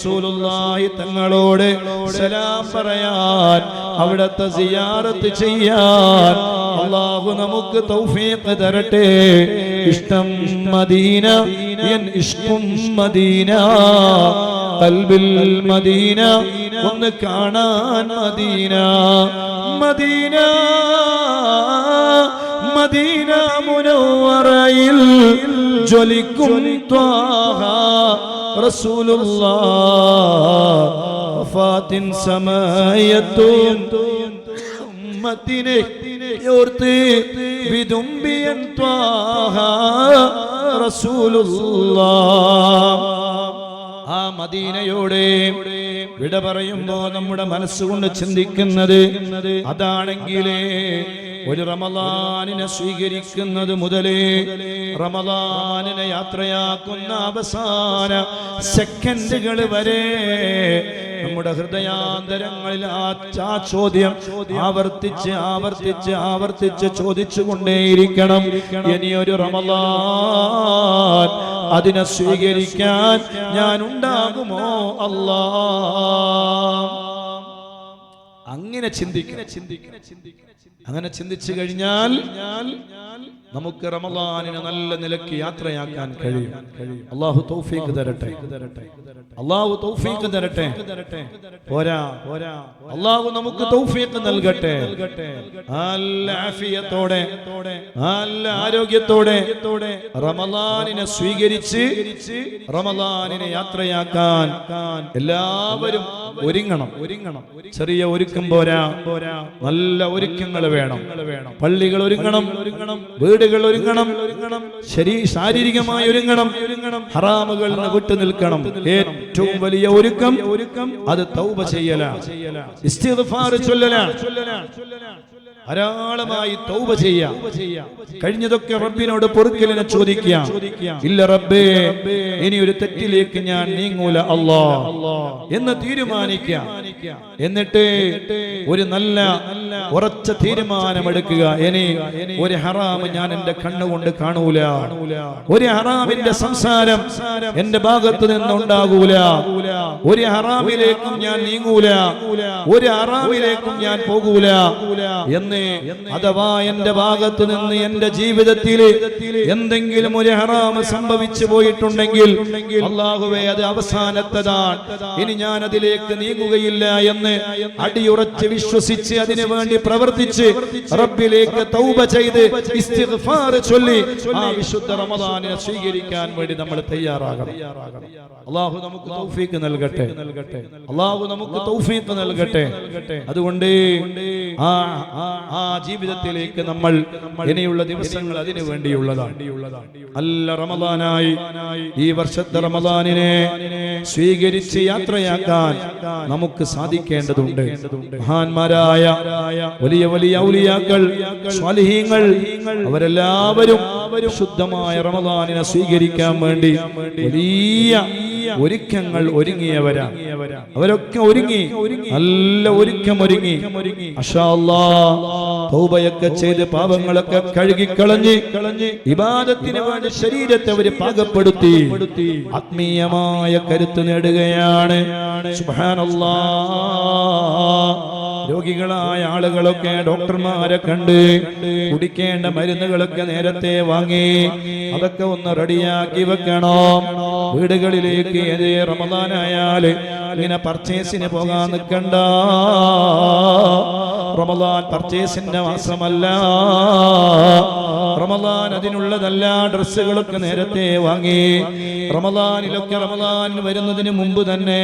റസൂലുള്ളാഹി തങ്ങളോട് സലാം പറയാൻ അവിടത്തെ സിയാറത്ത് ചെയ്യാൻ അള്ളാഹു നമുക്ക് തൗഫീഖ് തരട്ടെ. ഇഷ്ടം മദീന എൻ ഇഷ്കും മദീന കൽബിൽ മദീന ഒന്ന് കാണാൻ മദീന. മദീന മദീന മുനവറയിൽ ജ്വലിക്കും ത്വാഹ. റസൂലുള്ള വഫാത്തിൻ സമയത്തും ഉമ്മത്തിനെ ഓർത്ത് വിതുമ്പിയൻ ത്വാഹ റസൂലുള്ള ആ മദീനയോടെ വിട പറയുമ്പോ നമ്മുടെ മനസ്സുകൊണ്ട് ചിന്തിക്കുന്നത് അതാണെങ്കിലേ ഒരു റമലാനിനെ സ്വീകരിക്കുന്നത് മുതലേ റമലാനിനെ യാത്രയാക്കുന്ന അവസാന സെക്കൻഡുകൾ വരെ നമ്മുടെ ഹൃദയാന്തരങ്ങളിൽ ആ ചോദ്യം ആവർത്തിച്ച് ആവർത്തിച്ച് ആവർത്തിച്ച് ചോദിച്ചു കൊണ്ടേയിരിക്കണം ഇനിയൊരു റമലാൻ അതിനെ സ്വീകരിക്കാൻ ഞാൻ ഉണ്ടാകുമോ? അല്ലാ അങ്ങനെ ചിന്തിക്കണം. അങ്ങനെ ചിന്തിച്ചു കഴിഞ്ഞാൽ നമുക്ക് റമലാനിനെ നല്ല നിലയ്ക്ക് യാത്രയാക്കാൻ കഴിയും. അള്ളാഹു തൗഫീഖ് തരട്ടെ. അള്ളാഹു തൗഫീഖ് തരട്ടെ. പോരാ. പോരാ. അള്ളാഹു നമുക്ക് തൗഫീഖ് നൽകട്ടെ. നല്ല ആഫിയത്തോടെ. നല്ല ആരോഗ്യത്തോടെ. റമലാനിനെ സ്വീകരിച്ച് റമലാനിനെ യാത്രയാക്കാൻ എല്ലാവരും ഒരുങ്ങണം. ഒരുങ്ങണം. ചെറിയ ഒരുക്കം പോരാ. പോരാ. നല്ല ഒരുക്കങ്ങൾ വേണം. പള്ളികൾ ഒരുങ്ങണം. ഒരുങ്ങണം. വീടുകൾ ഒരുങ്ങണം. ശാരീരികമായി ഒരുങ്ങണം. ഒരുങ്ങണം ഹറാമുകൾ വിട്ടു നിൽക്കണം. ഏറ്റവും വലിയ ഒരുക്കം ഒരുക്കം അത് തൗബ ചെയ്യലാണ് ധാരാളമായി തൗബ ചെയ്യാം. കഴിഞ്ഞതൊക്കെ റബ്ബിനോട് പൊറുക്കലിനെ ചോദിക്കാം ഇല്ല റബ്ബേ ഇനി ഒരു തെറ്റിലേക്ക് ഞാൻ നീങ്ങൂല അല്ലാഹ് എന്ന് തീരുമാനിക്കാം എന്നിട്ട് ഒരു നല്ല ഉറച്ച തീരുമാനമെടുക്കുക. ഇനി ഒരു ഹറാം ഞാൻ എന്റെ കണ്ണുകൊണ്ട് കാണൂല. ഒരു ഹറാമിന്റെ സംസാരം എന്റെ ഭാഗത്ത് നിന്നുണ്ടാകൂല. ഒരു ഹറാമിലേക്കും ഞാൻ നീങ്ങൂല. ഒരു ഹറാമിലേക്കും ഞാൻ പോകൂല. എന്ന് അഥവാ എന്റെ ഭാഗത്ത് നിന്ന് എന്റെ ജീവിതത്തിൽ എന്തെങ്കിലും ഒരു ഹറാമ് സംഭവിച്ചു പോയിട്ടുണ്ടെങ്കിൽ അള്ളാഹുവേ അത് അവസാനത്തതാണ്. ഇനി ഞാൻ അതിലേക്ക് നീങ്ങുകയില്ല എന്ന് അടിയുറച്ച് വിശ്വസിച്ച് അതിനു വേണ്ടി പ്രവർത്തിച്ച് റബ്ബിലേക്ക് തൗബ ചെയ്ത് ഇസ്തിഗ്ഫാർ ചൊല്ലി ആ വിശുദ്ധ റമദാനെ സ്വീകരിക്കാൻ വേണ്ടി നമ്മൾ തയ്യാറാകണം. അള്ളാഹു നമുക്ക് തൗഫീഖ് നൽകട്ടെ. അള്ളാഹു നമുക്ക് തൗഫീഖ് നൽകട്ടെ. അതുകൊണ്ട് ആ ആ ജീവിതത്തിലേക്ക് നമ്മൾ ഇനിയുള്ള ദിവസങ്ങൾ അതിനു വേണ്ടിയുള്ളതാണ്. അല്ല റമദാനായി ഈ വർഷത്തെ റമദാനിനെ സ്വീകരിച്ച് യാത്രയാക്കാൻ നമുക്ക് സാധിക്കേണ്ടതുണ്ട്. മഹാന്മാരായ വലിയ വലിയ ഔലിയാക്കൾ സ്വാലിഹീങ്ങൾ അവരെല്ലാവരും ശുദ്ധമായ റമദാനിനെ സ്വീകരിക്കാൻ വേണ്ടി വലിയ ഒരുക്കങ്ങൾ ഒരുങ്ങിയവരാ. അവരൊക്കെ ഒരുങ്ങി. നല്ല ഒരുക്കം ഒരുങ്ങി തൗബയൊക്കെ ചെയ്ത് പാപങ്ങളൊക്കെ കഴുകി കളഞ്ഞ് ഇബാദത്തിന് വേണ്ടി ശരീരത്തെ അവർ പാകപ്പെടുത്തി. ആത്മീയമായ കരുത്ത് നേടുകയാണ്. രോഗികളായ ആളുകളൊക്കെ ഡോക്ടർമാരെ കണ്ട് കുടിക്കേണ്ട മരുന്നുകളൊക്കെ നേരത്തെ വാങ്ങി അതൊക്കെ ഒന്ന് റെഡിയാക്കി വെക്കണം. വീടുകളിലേക്ക് ഏതേ റമദാനായാൽ ഇങ്ങനെ പർച്ചേസിന് പോകാൻ നിൽക്കണ്ട. റമദാൻ പർച്ചേസിന്റെ മാസമല്ല. റമദാൻ അതിനുള്ളതല്ല ഡ്രസ്സുകളൊക്കെ നേരത്തെ വാങ്ങി. റമദാനിലൊക്കെ റമദാൻ വരുന്നതിന് മുമ്പ് തന്നെ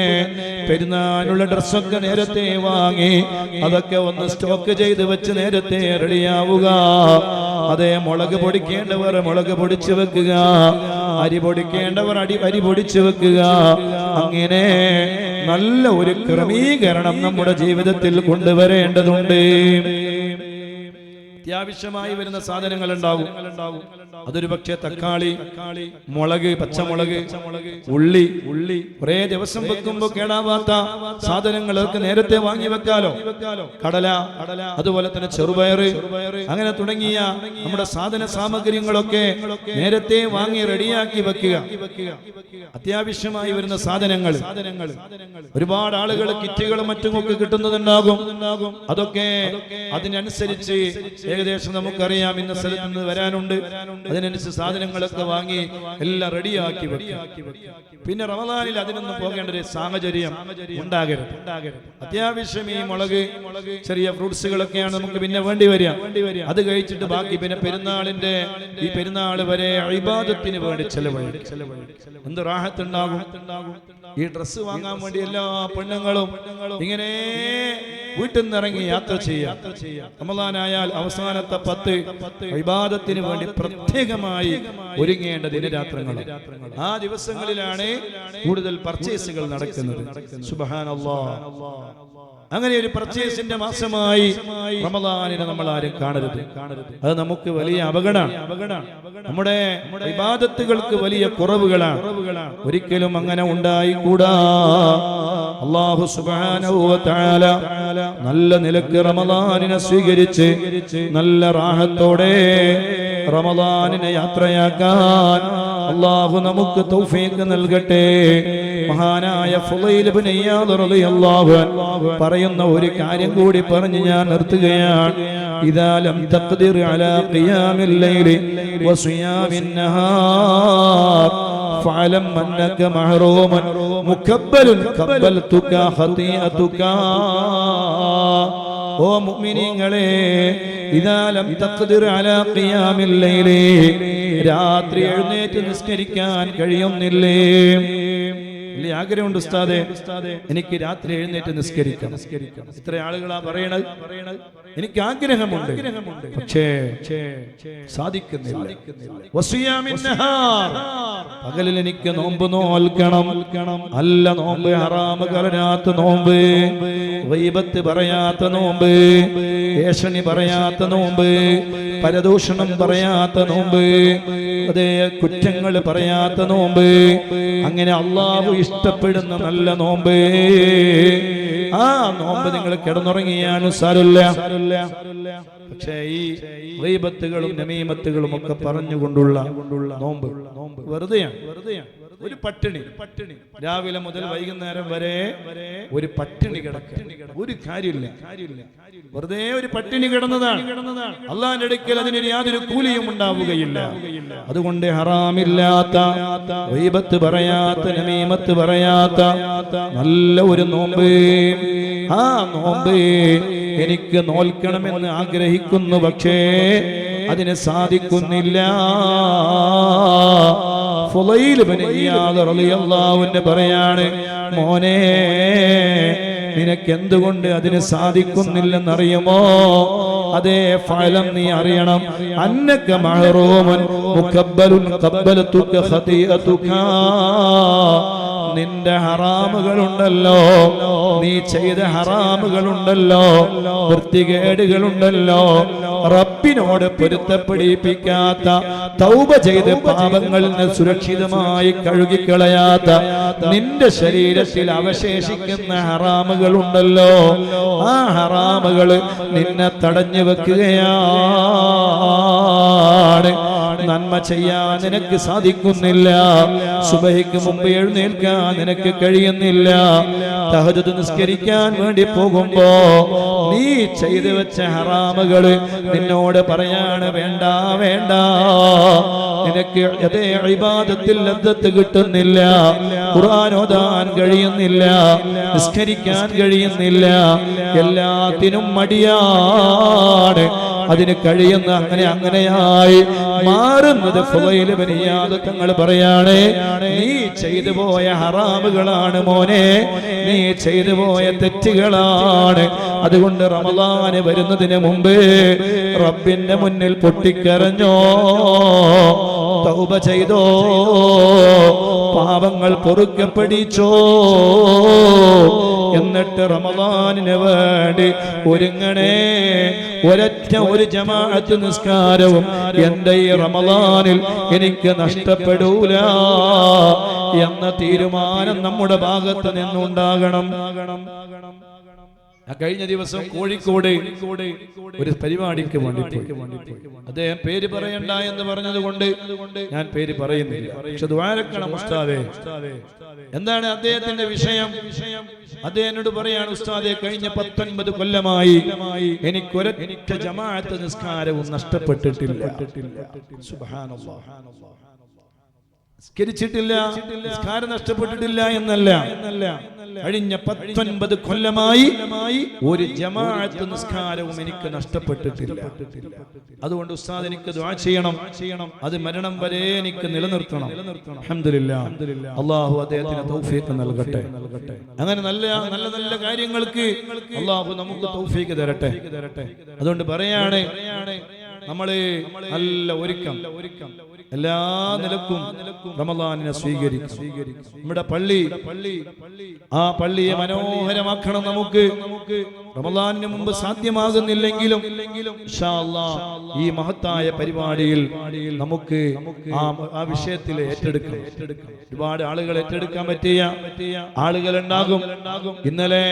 പെരുന്നാനുള്ള ഡ്രസ്സൊക്കെ നേരത്തെ വാങ്ങി. അതൊക്കെ ഒന്ന് സ്റ്റോക്ക് ചെയ്ത് വെച്ച് നേരത്തെ റെഡിയാവുക അതെ മുളക് പൊടിക്കേണ്ടവർ മുളക് പൊടിച്ചു വെക്കുക. അരി പൊടിക്കേണ്ടവർ അടി അരി പൊടിച്ചു വെക്കുക. അങ്ങനെ നല്ല ഒരു ക്രമീകരണം നമ്മുടെ ജീവിതത്തിൽ കൊണ്ടുവരേണ്ടതുണ്ട്. അത്യാവശ്യമായി വരുന്ന സാധനങ്ങൾ ഉണ്ടാകും. അതൊരു പക്ഷേ തക്കാളി മുളക് പച്ചമുളക് ഉള്ളി ഉള്ളി കുറെ ദിവസം വെക്കുമ്പോ കേടാവാത്ത സാധനങ്ങളൊക്കെ നേരത്തെ വാങ്ങി വെക്കാലോ. കടല കടല അതുപോലെ തന്നെ ചെറുപയർ അങ്ങനെ തുടങ്ങിയ നമ്മുടെ സാധന സാമഗ്രികളൊക്കെ നേരത്തെ വാങ്ങി റെഡിയാക്കി വെക്കുക. അത്യാവശ്യമായി വരുന്ന സാധനങ്ങൾ. ഒരുപാട് ആളുകൾ കിറ്റുകളും മറ്റും ഒക്കെ കിട്ടുന്നതുണ്ടാകും അതൊക്കെ അതിനനുസരിച്ച് ഏകദേശം നമുക്കറിയാം ഇന്ന സ്ഥലത്ത് നിന്ന് വരാനുണ്ട്. അതിനനുസരിച്ച് സാധനങ്ങളൊക്കെ വാങ്ങി എല്ലാം റെഡിയാക്കി വെക്കുക പിന്നെ റമദാനിൽ അതിനൊന്നും പോകേണ്ട ഒരു സാഹചര്യം ഉണ്ടാകരുത്. അത്യാവശ്യം ഈ മുളക് ചെറിയ ഫ്രൂട്ട്സുകളൊക്കെയാണ് നമുക്ക് പിന്നെ വേണ്ടി വരിക. അത് കഴിച്ചിട്ട് ബാക്കി പിന്നെ പെരുന്നാളിന്റെ ഈ പെരുന്നാൾ വരെ അഴിബാദത്തിന് വേണ്ടി ചെലവഴിക്കും. എന്ത് റാഹത്തുണ്ടാകും? ഈ ഡ്രസ്സ് വാങ്ങാൻ വേണ്ടി എല്ലാ പെണ്ണുങ്ങളും ഇങ്ങനെ വീട്ടിൽ നിന്ന് ഇറങ്ങി യാത്ര ചെയ്യാം. റമദാനായാൽ അവസാനത്തെ പത്ത് വിവാദത്തിന് വേണ്ടി പ്രത്യേകമായി ഒരുങ്ങേണ്ട ദിനരാത്രങ്ങൾ ആ ദിവസങ്ങളിലാണ് കൂടുതൽ പർച്ചേസുകൾ നടക്കുന്നത്. അങ്ങനെ ഒരു പർച്ചേസിന്റെ മാസമായി റമദാനിനെ നമ്മൾ ആരും കാണരുത്. അത് നമുക്ക് വലിയ അപകടമാണ്. നമ്മുടെ വിവാദത്തുകൾക്ക് വലിയ കുറവുകളാണ്. ഒരിക്കലും അങ്ങനെ ഉണ്ടായിക്കൂടാ. അള്ളാഹു സുബ്ഹാനഹു വ തആല നല്ല നിലക്ക് റമദാനിനെ സ്വീകരിച്ച് നല്ല റാഹത്തോടെ റമദാനിനെ യാത്രയാക്കാൻ അള്ളാഹു നമുക്ക് തൗഫീഖ് നൽകട്ടെ മഹാനായ ഫുളൈൽ ഇബ്നു ഇയാദ് റളിയല്ലാഹു അൻഹു പറയുന്ന ഒരു കാര്യം കൂടി പറഞ്ഞ് ഞാൻ നിർത്തുകയാണ് ഇദാ ലം തഖ്ദിർ അലാ ഖിയാമിൽ ലൈലി വസിയാമിൻ നഹാർ فاعلم انك محروم مكبل كبلتك خطيئتك ഓ മുഅ്മിനീങ്ങളെ ഇദാ ലം തഖ്ദിർ അലാ ഖിയാമിൽ ലൈലി രാത്രി എഴുന്നേറ്റ് നിസ്കരിക്കാൻ കഴിയുന്നില്ലേ? വലിയ ആഗ്രഹമുണ്ട് ഉസ്താദെ? എനിക്ക് രാത്രി എഴുന്നേറ്റ് നിസ്കരിക്കാം ഇത്ര ആളുകളാ പറയണത്. എനിക്ക് ആഗ്രഹമുണ്ട്. പക്ഷേ സാധിക്കുന്നില്ല. പകലിൽ എനിക്ക് നോമ്പ് നോൽക്കണം. അല്ല നോമ്പ് ഹറാമ് കലരാത്ത നോമ്പ്. വൈബത്ത് പറയാത്ത നോമ്പ് ഏഷണി പറയാത്ത നോമ്പ് പരദൂഷണം പറയാത്ത നോമ്പ് അതേ കുറ്റങ്ങൾ പറയാത്ത നോമ്പ് അങ്ങനെ അള്ളാഹു ഇഷ്ടപ്പെടുന്ന നല്ല നോമ്പ്. ആ നോമ്പ് നിങ്ങൾ കിടന്നുറങ്ങിയാണ് സാരല്ല പക്ഷേ ഈ വൈബത്തുകളും നമീമത്തുകളും ഒക്കെ പറഞ്ഞുകൊണ്ടുള്ള നോമ്പ് വെറുതെയാണ് വെറുതെയാണ്. ഒരു പട്ടിണി. പട്ടിണി രാവിലെ മുതൽ വൈകുന്നേരം വരെ ഒരു പട്ടിണി കിടക്ക ഒരു കാര്യമില്ല. കാര്യമില്ല വെറുതെ ഒരു പട്ടിണി കിടന്നതാണ്. അള്ളാന്റെ അടുക്കൽ അതിനൊരു യാതൊരു കൂലിയും ഉണ്ടാവുകയില്ല. അതുകൊണ്ട് ഹറാമില്ലാത്ത വൈബത്ത് പറയാത്ത നമീമത്ത് പറയാത്ത നല്ല ഒരു നോമ്പ്. ആ നോമ്പ് എനിക്ക് നോൽക്കണമെന്ന് ആഗ്രഹിക്കുന്നു പക്ഷേ അതിന് സാധിക്കുന്നില്ല. അൻഹു പറയാണ് മോനെ നിനക്കെന്തുകൊണ്ട് അതിന് സാധിക്കുന്നില്ലെന്നറിയുമോ? അതേ ഫലം നീ അറിയണം. നിന്റെ ഹറാമുകളുണ്ടല്ലോ നീ ചെയ്ത ഹറാമുകളുണ്ടല്ലോ വൃത്തികേടുകളുണ്ടല്ലോ റബ്ബിനോട് പൊരുത്തപ്പെടിപ്പിക്കാത്ത തൗബ ചെയ്ത് പാപങ്ങളിൽ നിന്ന് സുരക്ഷിതമായി കഴുകിക്കളയാത്ത നിന്റെ ശരീരത്തിൽ അവശേഷിക്കുന്ന ഹറാമുകൾ ഉണ്ടല്ലോ ആ ഹറാമുകൾ നിന്നെ തടഞ്ഞു വെക്കുകയാണ്. നന്മ ചെയ്യാൻ നിനക്ക് സാധിക്കുന്നില്ല. സുബഹിക്ക് മുമ്പ് എഴുന്നേൽക്കാൻ നിനക്ക് കഴിയുന്നില്ല. തഹജുദ് നിസ്കരിക്കാൻ വേണ്ടി പോകുമ്പോ നീ ചെയ്തു വെച്ച ഹറാമുകൾ നിന്നോട് പറയാണ് വേണ്ട വേണ്ട. നിനക്ക് അതേ ഇബാദത്തിൽ ലബ്ധത്ത് കിട്ടുന്നില്ല. ഖുർആൻ ഓതാൻ കഴിയുന്നില്ല. നിസ്കരിക്കാൻ കഴിയുന്നില്ല. എല്ലാത്തിനും മടിയാണ്. അതിന് കഴിയുന്ന അങ്ങനെ അങ്ങനെയായി മാറുന്നത് തങ്ങൾ പറയാണ് നീ ചെയ്തു പോയ ഹറാമുകളാണ് മോനെ നീ ചെയ്തു പോയ തെറ്റുകളാണ്. അതുകൊണ്ട് റമദാന് വരുന്നതിന് മുമ്പ് റബ്ബിന്റെ മുന്നിൽ പൊട്ടിക്കരഞ്ഞോ. തൗബ ചെയ്തോ? പാപങ്ങൾ പൊറുക്കപ്പെടിച്ചോ? എന്നിട്ട് റമദാനിന് വേണ്ടി ഒരുങ്ങണേ. ഒരറ്റ ഒരു ജമാഅത്ത് നിസ്കാരവും എന്റെ ഈ റമദാനിൽ എനിക്ക് നഷ്ടപ്പെടൂല എന്ന തീരുമാനം നമ്മുടെ ഭാഗത്ത് നിന്നുണ്ടാകണം. കഴിഞ്ഞ ദിവസം കോഴിക്കോട് ഒരു പരിപാടിക്ക് വേണ്ടി അദ്ദേഹം പേര് പറയണ്ട എന്ന് പറഞ്ഞത് കൊണ്ട് ഞാൻ പേര് പറയുന്നില്ല. പക്ഷെ ദ്വാരക്കണം ഉസ്താദേ. എന്താണ് അദ്ദേഹത്തിന്റെ വിഷയം? അദ്ദേഹം എന്നോട് പറയാണ് ഉസ്താദെ കഴിഞ്ഞ പത്തൊൻപത് കൊല്ലമായി എനിക്കൊരൊറ്റ ജമാഅത്ത് നിസ്കാരവും നഷ്ടപ്പെട്ടിട്ടില്ല. നിസ്കരിച്ചിട്ടില്ല നിസ്കാരം നഷ്ടപ്പെട്ടിട്ടില്ല എന്നല്ല. കഴിഞ്ഞ പത്തൊൻപത് കൊല്ലമായി ഒരു ജമാഅത്ത് നിസ്കാരവും എനിക്ക് നഷ്ടപ്പെട്ടിട്ടില്ല. അതുകൊണ്ട് ഉസ്താദ് എനിക്ക് ദ്വാ ചെയ്യണം. ചെയ്യണം. അത് മരണം വരെ എനിക്ക് നിലനിർത്തണം. അൽഹംദുലില്ലാ. അള്ളാഹു അദ്ദേഹത്തിന് തൗഫീഖ് നൽകട്ടെ. അങ്ങനെ നല്ല നല്ല നല്ല കാര്യങ്ങൾക്ക് അള്ളാഹു നമുക്ക് തൗഫീഖ് തരട്ടെ. അതുകൊണ്ട് പറയാണ് നമ്മൾ നല്ല ഒരുക്കം. ഒരുക്കം. എല്ലാ നിലക്കും റമദാനിനെ സ്വീകരിക്കും. നമ്മുടെ പള്ളി ആ പള്ളിയെ മനോഹരമാക്കണം നമുക്ക്. റമദാനിന് മുമ്പ് സാധ്യമാകുന്നില്ലെങ്കിലും ഈ മഹത്തായ പരിപാടിയിൽ നമുക്ക് ആ വിഷയത്തിൽ ഏറ്റെടുക്കും. ഒരുപാട് ആളുകൾ ഏറ്റെടുക്കാൻ പറ്റിയ ആളുകൾ ഉണ്ടാകും. ഇന്നലെ